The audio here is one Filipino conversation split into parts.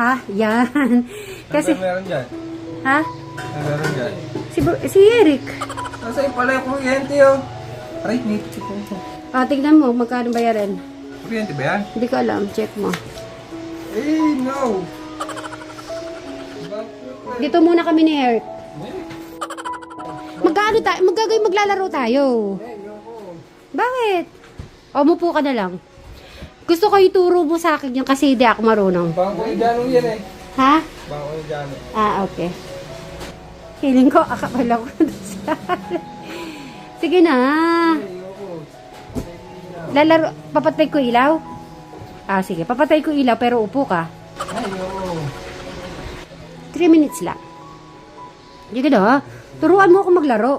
Ha? Yan. Kasi, Ano meron dyan? ha? Ano meron dyan? Si, si Eric. Nasa pala yung kuryente oh. Tipo ko. Ah, tignan mo, magkano bayaran? Kuryente ba yan? Hindi ko alam, check mo. Eh, no. Dito muna kami ni Eric. Magkano tayo? Magagawin maglalaro tayo. Bakit? O, mupo ka na lang. Gusto ko ituro mo sa akin yan kasi hindi ako marunong. Bangko yung gano'n yan eh. Ha? Bangko yung gano'n. Ah, okay. Feeling ko, akapala ko na siya. Sige na. Lalaro, papatay ko ilaw? Ah, sige. Papatay ko ilaw pero upo ka. Ayo. 3 minutes lang. Sige na. Turuan mo ako maglaro.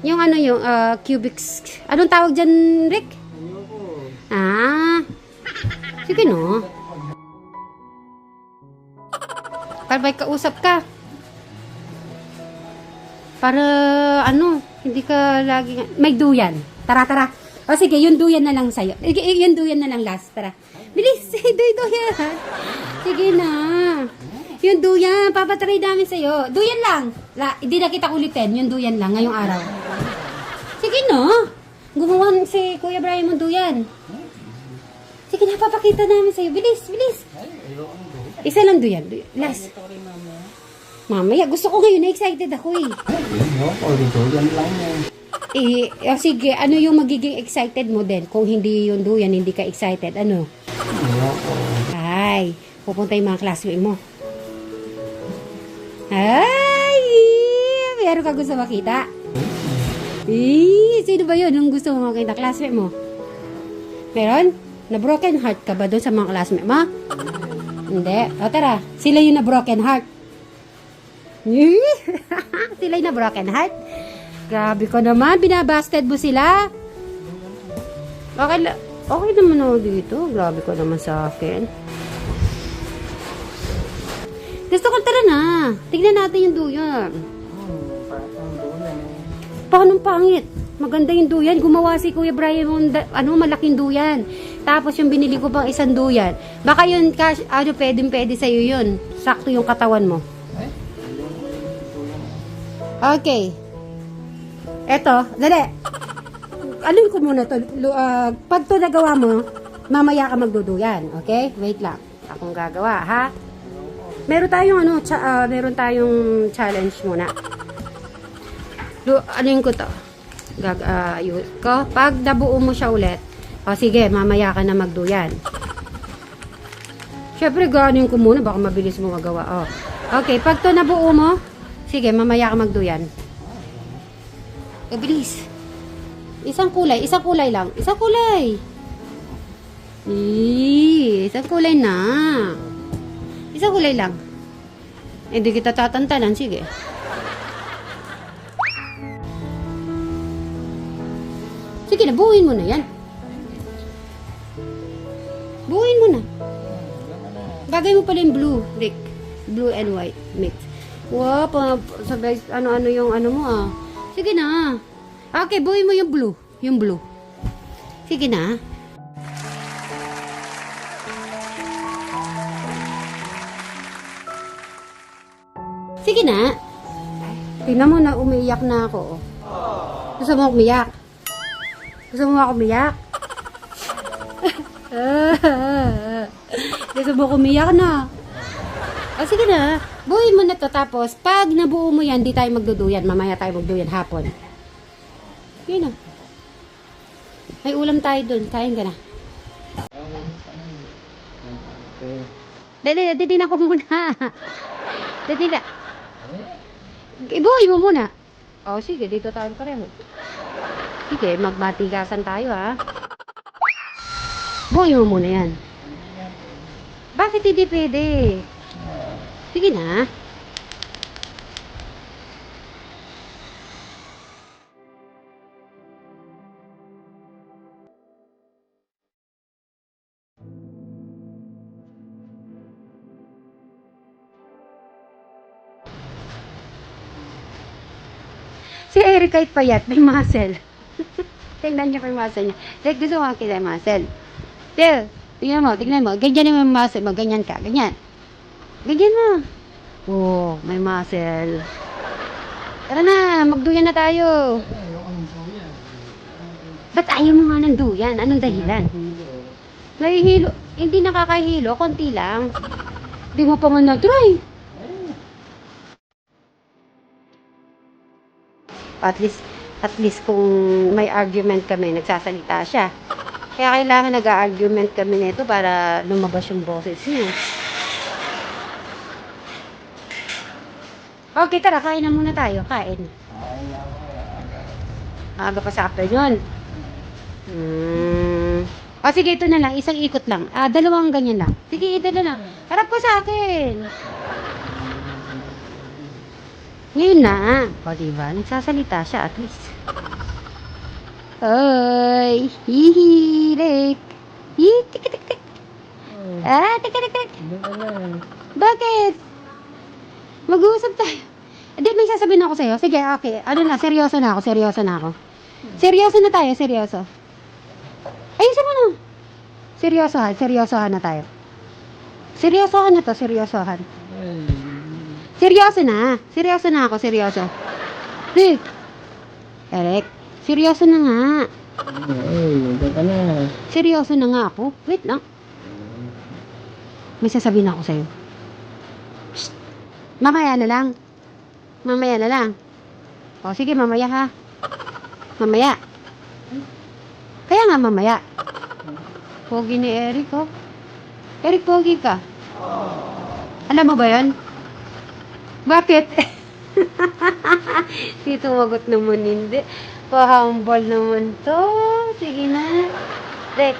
Yung ano yung ah, cubics. Anong tawag dyan, Rick? Ah. Sige no. Para may kausap ka. Para ano, hindi ka lagi may duyan. Tara, tara. O sige, yung duyan na lang sa'yo. I- yung duyan na lang last. Tara. Bilis, duy duyan. Sige na. Yung duyan, papatry namin sa'yo. Duyan lang. La, hindi na kita kulitin. Yung duyan lang ngayong araw. Sige na. Gumawa si Kuya Brian ng duyan. Sige na, papakita namin sa'yo. Bilis, bilis. Isa lang duyan. Last. Mamaya, gusto ko ngayon. Na-excited ako eh. Eh, oh, sige, ano yung magiging excited mo din? Kung hindi yung duyan, hindi ka excited. Ano? Ay, pupunta yung mga classmate mo. Ay, meron ka gusto makita? Eh, sino ba yun? Yung gusto mo makita? Classmate mo? Meron? Na broken heart ka ba doon sa mga classmate mo? Hindi. O tara, sila yung na broken heart. Eh, sila yung na broken heart. Grabe ko naman, binabasted mo sila. Okay, okay naman ako dito. Grabe ko naman sa akin. Gusto ko tara na. Tignan natin yung duyan. Paano pangit? Maganda yung duyan. Gumawa si Kuya Brian ng da- ano, malaking duyan. Tapos yung binili ko pang isang duyan. Baka yun, cash, ano, pwedeng pwede sa'yo yun. Sakto yung katawan mo. Okay. Eto, dali. Alin ko muna to. Ah, pag to nagawa mo, mamaya ka magduduyan. Okay? Wait lang. Akong gagawa, ha? Meron tayong ano, cha- ah, meron tayong challenge muna. Lu, alin ko to? Gag, ayun ko. Pag nabuo mo siya ulit, o sige, mamaya ka na magduyan. Siyempre, ganin ko muna, baka mabilis mo magawa. Oh. Okay, pag to nabuo mo, sige, mamaya ka magduyan. Eh, bilis. Isang kulay, isang kulay lang. Isang kulay. Eh, isang kulay na. Isang kulay lang. Eh, di kita tatantanan. Sige. Sige na, buuin mo na yan. Buuin mo na. Bagay mo pala yung blue, Rick. Blue and white mix. Wow, pa, sabay, ano-ano yung ano mo ah. Sige na. Okay, buuin mo yung blue. Yung blue. Sige na. Sige na. Tingnan mo na umiiyak na ako. oh. Gusto mo umiyak? Gusto mo ako umiyak? Gusto mo umiyak na? O sige na, buuin mo na to tapos pag nabuo mo yan, di tayo magduduyan. Mamaya tayo magduyan hapon. Yun na. May ulam tayo dun. Kain ka na. Dali, dali na ko muna. Dali na. Ibuhay mo muna. O sige, dito tayo pareho. Sige, magbatigasan tayo ha. Buhay mo muna yan. Bakit hindi pwede? Sige na. Si Eric kahit payat, may muscle. Tingnan niyo pa yung muscle niya. Like, gusto mo kita yung muscle. Till, Tingnan mo, tingnan mo. Ganyan yung muscle mo. Ganyan ka. Ganyan. Ganyan mo. Oh, may muscle. Tara na, magduyan na tayo. Ba't ayaw mo nga ng duyan? Anong dahilan? Nahihilo. Hindi nakakahilo, konti lang. Hindi mo pa nga na-try. At least, at least kung may argument kami, nagsasalita siya. Kaya kailangan nag-argument kami nito para lumabas yung boses niya. Okay, tara, kain na muna tayo. Kain. Aga pa sa afternoon. Hmm. O sige, ito na lang. Isang ikot lang. Ah, dalawang ganyan lang. Sige, ito na lang. Harap ko sa akin. Ngayon na. O, diba? Nagsasalita siya at least. Oy, hihirik. Hi, tik, tik, tik. Ah, tik, tik, tik. Bakit? Mag-uusap tayo. Hindi, may sasabihin ako sa'yo. Sige, okay. Ano na, seryoso na ako, seryoso na ako. Seryoso na tayo, seryoso. Ayusin mo na. Seryosohan, seryosohan na tayo. Seryosohan na to, seryosohan. Seryoso na. Seryoso na ako, seryoso. Rick. Eric, seryoso na nga. Seryoso na nga ako. Wait lang. May sasabihin ako sa'yo. Shh. Mamaya na lang. Mamaya na lang. O, sige, mamaya ha. Mamaya. Kaya nga mamaya. Pogi ni Eric, oh. Eric, pogi ka. Alam mo ba yan? Bakit? Di tumagot naman hindi. Pa-humble naman to. Sige na. Rick,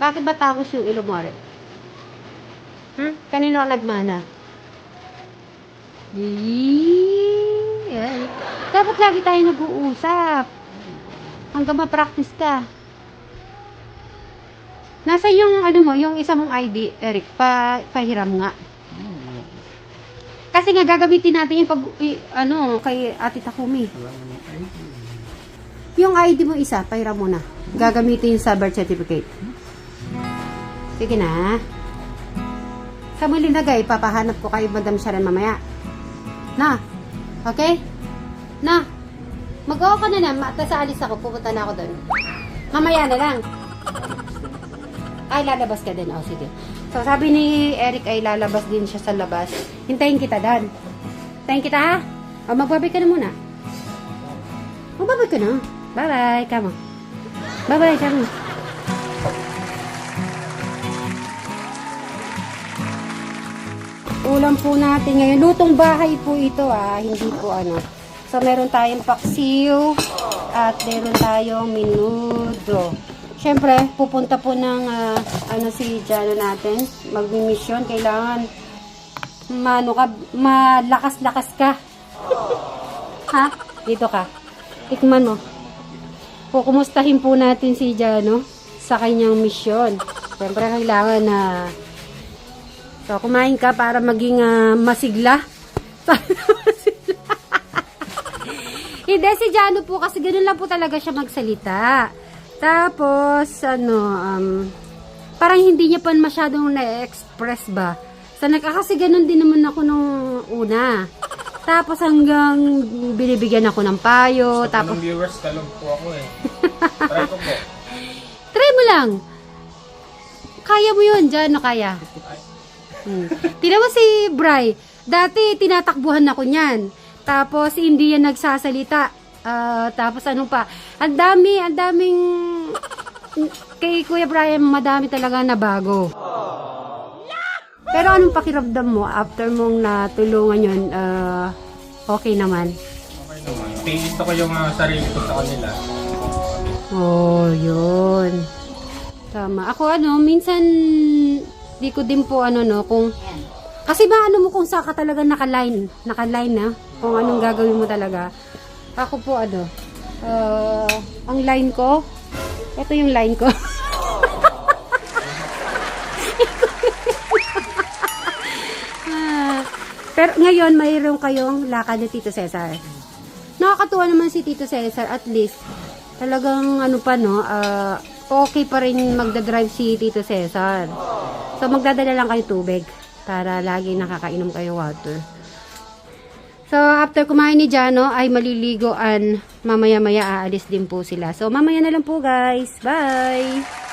bakit ba takos yung ilong mo, Rick? Hmm? Kanino ka nagmana? Yee. Dapat lagi tayo nag-uusap. Hanggang ma-practice ka. Nasa yung ano mo, yung isa mong ID, Eric, pa pahiram nga. Kasi nga gagamitin natin yung pag i- ano kay Ate Takumi. Yung ID mo isa, pahiram mo na. Gagamitin sa birth certificate. Sige na. Sa muli lagay, papahanap ko kay Madam Sharon mamaya. Na. Okay? Na. Mag-oo ka na na. Sa alis ako. Pupunta na ako doon. Mamaya na lang. Ay, lalabas ka din. O, sige. So, sabi ni Eric ay lalabas din siya sa labas. Hintayin kita, Dan. Hintayin kita, ha? O, magbabay ka na muna. Magbabay ka na. Bye-bye. Kamo. Bye-bye. Kamo. Ulam po natin ngayon. Lutong bahay po ito, ah. Hindi po ano. So, meron tayong paksiw at meron tayong minudo. Siyempre, pupunta po ng ah, ano si Jano natin, magmi-mission. Kailangan mano ka, malakas-lakas ka. ha? Dito ka. Tikman mo. Kukumustahin po natin si Jano sa kanyang mission. Siyempre, kailangan na So, kumain ka para maging ah, masigla. Hindi, si Jano po kasi ganun lang po talaga siya magsalita. Tapos, ano, um, parang hindi niya pa masyadong na-express ba. Sa nagka kasi ganun din naman ako nung una. Tapos hanggang binibigyan ako ng payo. Sa tapos, viewers, talong po ako eh. Try ko po. try mo lang. Kaya mo yun, Jano, kaya. Hmm. Tingnan mo si Bry. Dati, tinatakbuhan ako niyan. Tapos, hindi yan nagsasalita. Ah, tapos, ano pa? Ang dami, ang daming... Kay Kuya Brian, madami talaga na bago. Pero anong pakiramdam mo after mong natulungan yun? ah, okay naman. Okay naman. Pinito ko yung ah, sarili ko sa kanila. Oh, yun. Tama. Ako ano, minsan di ko din po ano no, kung kasi ba ano mo kung saan ka talaga naka-line, naka-line na, kung anong gagawin mo talaga. Ako po ano, uh, ang line ko, ito yung line ko. Ah, pero ngayon, mayroon kayong lakad ni Tito Cesar. Nakakatuwa naman si Tito Cesar, at least, talagang ano pa no, ah, okay pa rin magdadrive si Tito Cesar. So, magdadala lang kayo tubig para lagi nakakainom kayo water. So, after kumain ni Jano, ay maliligoan. Mamaya-maya aalis din po sila. So, mamaya na lang po guys. Bye!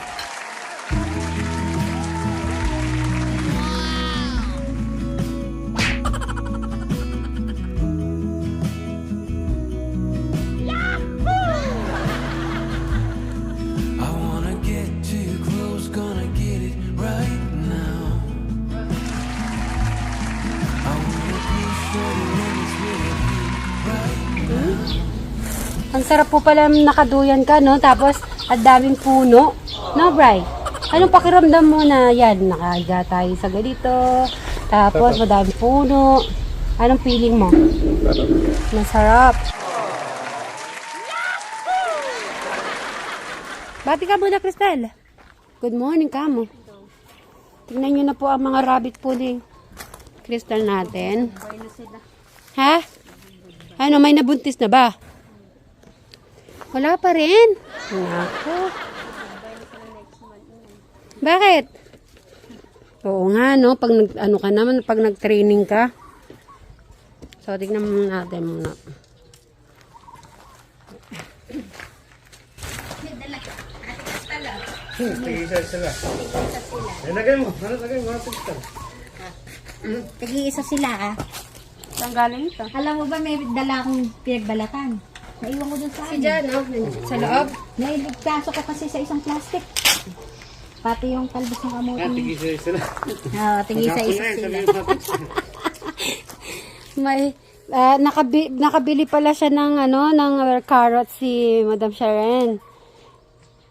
Ang sarap po pala nakaduyan ka, no? Tapos, ang daming puno. No, Bri? Anong pakiramdam mo na yan? Nakahiga tayo sa ganito. Tapos, madaming puno. Anong feeling mo? Masarap. Bati ka muna, Cristel. Good morning, kamo. Tingnan nyo na po ang mga rabbit po ni Crystal natin. Ha? Ano, may nabuntis na ba? Wala pa rin. Nako. Bakit? Oo nga, no? Pag nag, ano ka naman, pag nag-training ka. So, tignan muna natin muna. Tigisa sila. Eh, lagay mo. Ano lagay mo? Ano tigisa? Tag-iisa sila ah. Saan galing ito? Alam mo ba may dala akong pinagbalatan? Naiwan ko dun sa Si amin. Jan, no? Sa loob. Nailigtaso ko kasi sa isang plastic. Pati yung kalbos ng Ah, kamutin. tigisa sila. Oo, tig-isa-isa sila. May, ah, nakabi, nakabili pala siya ng, ano, ng uh, carrot si Madam Sharon.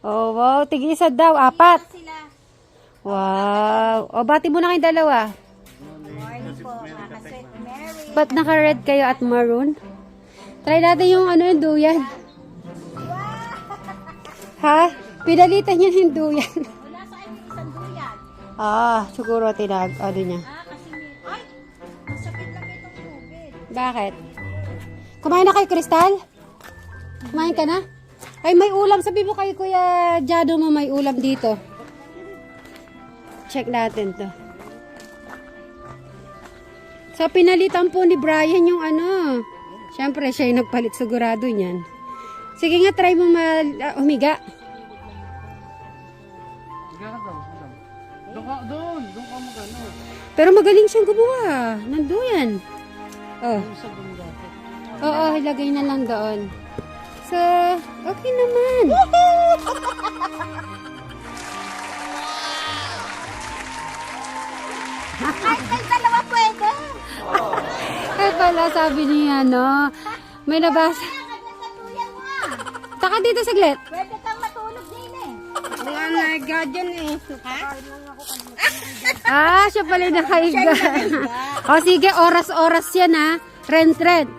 Oh, wow. Tig-isa daw. Apat. Wow. O, bati mo na kayong dalawa. Morning po, mga sweet Mary. Ba't naka-red kayo at maroon? Try natin yung ano yung duyan. Ha? Pinalitan niya yung duyan. Wala sa akin isang duyan. ah, siguro tinag, ano niya. Ah, kasi. Ay! Masakit lang itong tubig. Bakit? Kumain na kayo, Kristal? Kumain ka na? Ay, may ulam. Sabi mo kay Kuya Jado mo may ulam dito. Check natin to. So, pinalitan po ni Brian yung ano. Siyempre, siya yung nagpalit sigurado niyan. Sige nga, try mo ma humiga. Doon doon. Doon ka magano. Pero magaling siyang gumawa. Nanduyan. Oh. Oo, ilagay na lang doon. So, okay naman. Ay, pala, sabi niya, no? May nabasa. Taka dito saglit. Pwede kang matulog din eh. Nga na, gadyan eh. Ah, siya pala yung nakahiga. o sige, oras-oras yan ha. Rent, rent.